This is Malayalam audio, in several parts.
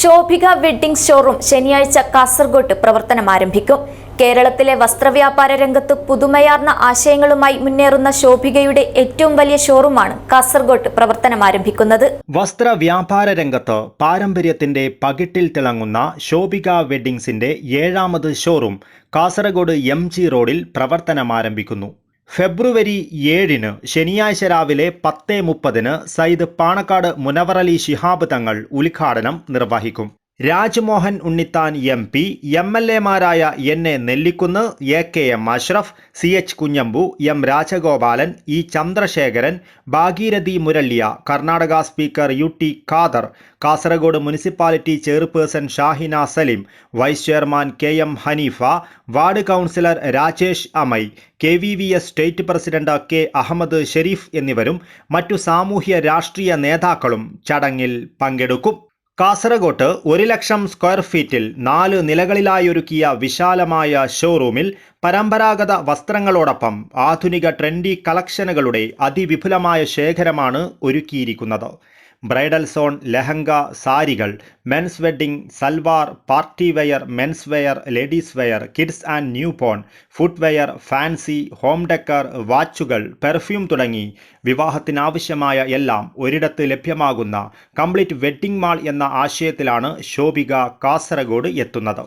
ശോഭിക വെഡ്ഡിംഗ് ഷോറൂം ശനിയാഴ്ച കാസർഗോട്ട് പ്രവർത്തനം ആരംഭിക്കും. കേരളത്തിലെ വസ്ത്രവ്യാപാര രംഗത്ത് പുതുമയാർന്ന ആശയങ്ങളുമായി മുന്നേറുന്ന ശോഭികയുടെ ഏറ്റവും വലിയ ഷോറൂമാണ് കാസർഗോട്ട് പ്രവർത്തനം ആരംഭിക്കുന്നത്. വസ്ത്രവ്യാപാര രംഗത്ത് പാരമ്പര്യത്തിന്റെ പകിട്ടിൽ തിളങ്ങുന്ന ശോഭിക വെഡ്ഡിംഗ്സിന്റെ ഏഴാമത് ഷോറൂം കാസർഗോഡ് എം ജി റോഡിൽ പ്രവർത്തനം ആരംഭിക്കുന്നു. ഫെബ്രുവരി ഏഴിന് ശനിയാഴ്ച രാവിലെ പത്ത് മുപ്പതിന് സയ്യിദ് പാണക്കാട് മുനവറലി ശിഹാബ് തങ്ങൾ ഉദ്ഘാടനം നിർവഹിക്കും. Rajmohan Unnithan M P M L എമാരായ N A Nellikkunnu A K M Ashraf C H Kunhambu M Rajagopalan E Chandrasekharan Bhagirathi Muraliya Karnataka speaker U T Khader Kasaragod municipality chairperson Shahina Salim vice chairman K M Haneefa ward councillor Rajesh Amai K V V S state president K Ahammed Shareef എന്നിവരും മറ്റു സാമൂഹ്യ രാഷ്ട്രീയ നേതാക്കളും ചടങ്ങിൽ പങ്കെടുക്കും. കാസർഗോട്ട് ഒരു ലക്ഷം സ്ക്വയർ ഫീറ്റിൽ നാല് നിലകളിലായൊരുക്കിയ വിശാലമായ ഷോറൂമിൽ പരമ്പരാഗത വസ്ത്രങ്ങളോടൊപ്പം ആധുനിക ട്രെൻഡി കളക്ഷനുകളുടെ അതിവിപുലമായ ശേഖരമാണ് ഒരുക്കിയിരിക്കുന്നത്. ബ്രൈഡൽ സോൺ ലെഹങ്ക സാരികൾ men's wedding salwar party wear men's wear ladies wear kids and newborn footwear fancy home decor വാച്ചുകൾ perfume തുടങ്ങി വിവാഹത്തിനാവശ്യമായ എല്ലാം ഒരിടത്ത് ലഭ്യമാകുന്ന കംപ്ലീറ്റ് വെഡ്ഡിംഗ് മാൾ എന്ന ആശയത്തിലാണ് ശോഭിക കാസർഗോഡ് എത്തുന്നത്.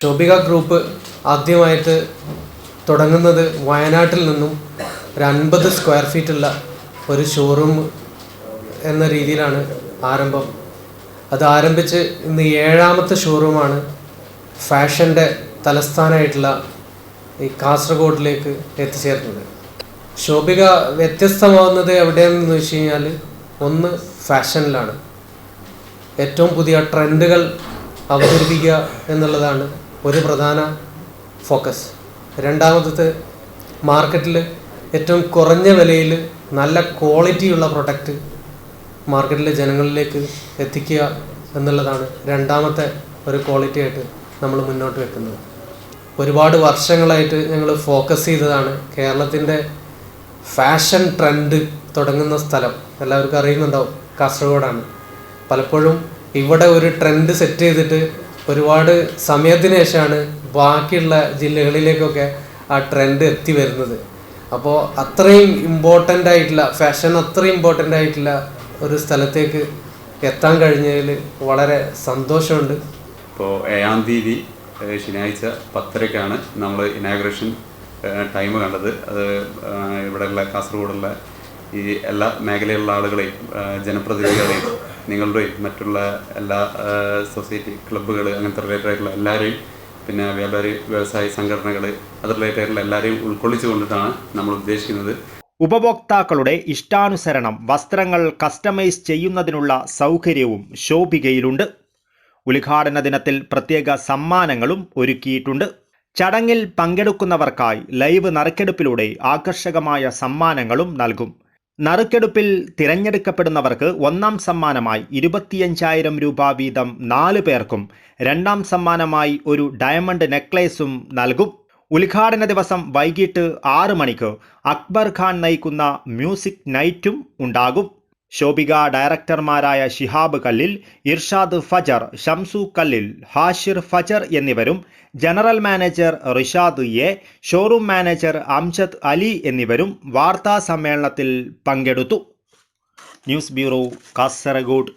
ശോഭിക ഗ്രൂപ്പ് ആദ്യമായിട്ട് തുടങ്ങുന്നത് വയനാട്ടിൽ നിന്നും ഒരു അൻപത് സ്ക്വയർ ഫീറ്റുള്ള ഒരു ഷോറൂം എന്ന രീതിയിലാണ് ആരംഭം. അത് ആരംഭിച്ച് ഇന്ന് ഏഴാമത്തെ ഷോറൂമാണ് ഫാഷന്റെ തലസ്ഥാനമായിട്ടുള്ള ഈ കാസർഗോഡിലേക്ക് എത്തിച്ചേർന്നത്. ശോഭിക വ്യത്യസ്തമാവുന്നത് എവിടെയെന്ന് വെച്ച് കഴിഞ്ഞാൽ ഒന്ന് ഫാഷനിലാണ്. ഏറ്റവും പുതിയ ട്രെൻഡുകൾ അവതരിപ്പിക്കുക എന്നുള്ളതാണ് ഒരു പ്രധാന ഫോക്കസ്. രണ്ടാമത്തത് മാർക്കറ്റിൽ ഏറ്റവും കുറഞ്ഞ വിലയിൽ നല്ല ക്വാളിറ്റിയുള്ള പ്രൊഡക്റ്റ് മാർക്കറ്റിലെ ജനങ്ങളിലേക്ക് എത്തിക്കുക എന്നുള്ളതാണ് രണ്ടാമത്തെ ഒരു ക്വാളിറ്റി ആയിട്ട് നമ്മൾ മുന്നോട്ട് വെക്കുന്നത്. ഒരുപാട് വർഷങ്ങളായിട്ട് ഞങ്ങൾ ഫോക്കസ് ചെയ്തതാണ് കേരളത്തിന്റെ ഫാഷൻ ട്രെൻഡ് തുടങ്ങുന്ന സ്ഥലം. എല്ലാവർക്കും അറിയുന്നുണ്ടാവും കാസർഗോഡാണ്. പലപ്പോഴും ഇവിടെ ഒരു ട്രെൻഡ് സെറ്റ് ചെയ്തിട്ട് ഒരുപാട് സമയത്തിന് ശേഷമാണ് ബാക്കിയുള്ള ജില്ലകളിലേക്കൊക്കെ ആ ട്രെൻഡ് എത്തി വരുന്നത്. അപ്പോൾ അത്രയും ഇമ്പോർട്ടന്റ് ആയിട്ടുള്ള ഫാഷൻ അത്രയും ഇമ്പോർട്ടന്റ് ആയിട്ടുള്ള ഒരു സ്ഥലത്തേക്ക് എത്താൻ കഴിഞ്ഞതിൽ വളരെ സന്തോഷമുണ്ട്. ഇപ്പോൾ ഏഴാം തീയതി ശനിയാഴ്ച പത്തരയ്ക്കാണ് നമ്മൾ ഇനാഗ്രേഷൻ ടൈം കണ്ടത്. അത് ഇവിടെയുള്ള കാസർഗോഡുള്ള ഈ എല്ലാ മേഖലയിലുള്ള ആളുകളെയും ജനപ്രതിനിധികളെയും നിങ്ങളുടെയും മറ്റുള്ള എല്ലാ സൊസൈറ്റി ക്ലബ്ബുകൾ അങ്ങനത്തെ റിലേറ്റഡ് ആയിട്ടുള്ള എല്ലാവരെയും പിന്നെ വ്യാപാരി വ്യവസായ സംഘടനകൾ അത് റിലേറ്റഡ് ആയിട്ടുള്ള എല്ലാവരെയും ഉൾക്കൊള്ളിച്ചു കൊണ്ടിട്ടാണ് നമ്മൾ ഉദ്ദേശിക്കുന്നത്. ഉപഭോക്താക്കളുടെ ഇഷ്ടാനുസരണം വസ്ത്രങ്ങൾ കസ്റ്റമൈസ് ചെയ്യുന്നതിനുള്ള സൗകര്യവും ശോഭികയിലുണ്ട്. ഉദ്ഘാടന ദിനത്തിൽ പ്രത്യേക സമ്മാനങ്ങളും ഒരുക്കിയിട്ടുണ്ട്. ചടങ്ങിൽ പങ്കെടുക്കുന്നവർക്കായി ലൈവ് നറുക്കെടുപ്പിലൂടെ ആകർഷകമായ സമ്മാനങ്ങളും നൽകും. നറുക്കെടുപ്പിൽ തിരഞ്ഞെടുക്കപ്പെടുന്നവർക്ക് ഒന്നാം സമ്മാനമായി ഇരുപത്തിയഞ്ചായിരം രൂപ വീതം നാല് പേർക്കും രണ്ടാം സമ്മാനമായി ഒരു ഡയമണ്ട് നെക്ലേസും നൽകും. ഉദ്ഘാടന ദിവസം വൈകിട്ട് ആറ് മണിക്ക് അക്ബർ ഖാൻ നയിക്കുന്ന മ്യൂസിക് നൈറ്റും ഉണ്ടാകും. ശോഭിക ഡയറക്ടർമാരായ ഷിഹാബ് കല്ലിൽ ഇർഷാദ് ഫജർ ഷംസു കല്ലിൽ ഹാഷിർ ഫജർ എന്നിവരും general manager Rishad A showroom manager Amjad Ali എന്നിവരും വാർത്താ സമ്മേളനത്തിൽ പങ്കെടുത്തു. News bureau Kasaragod.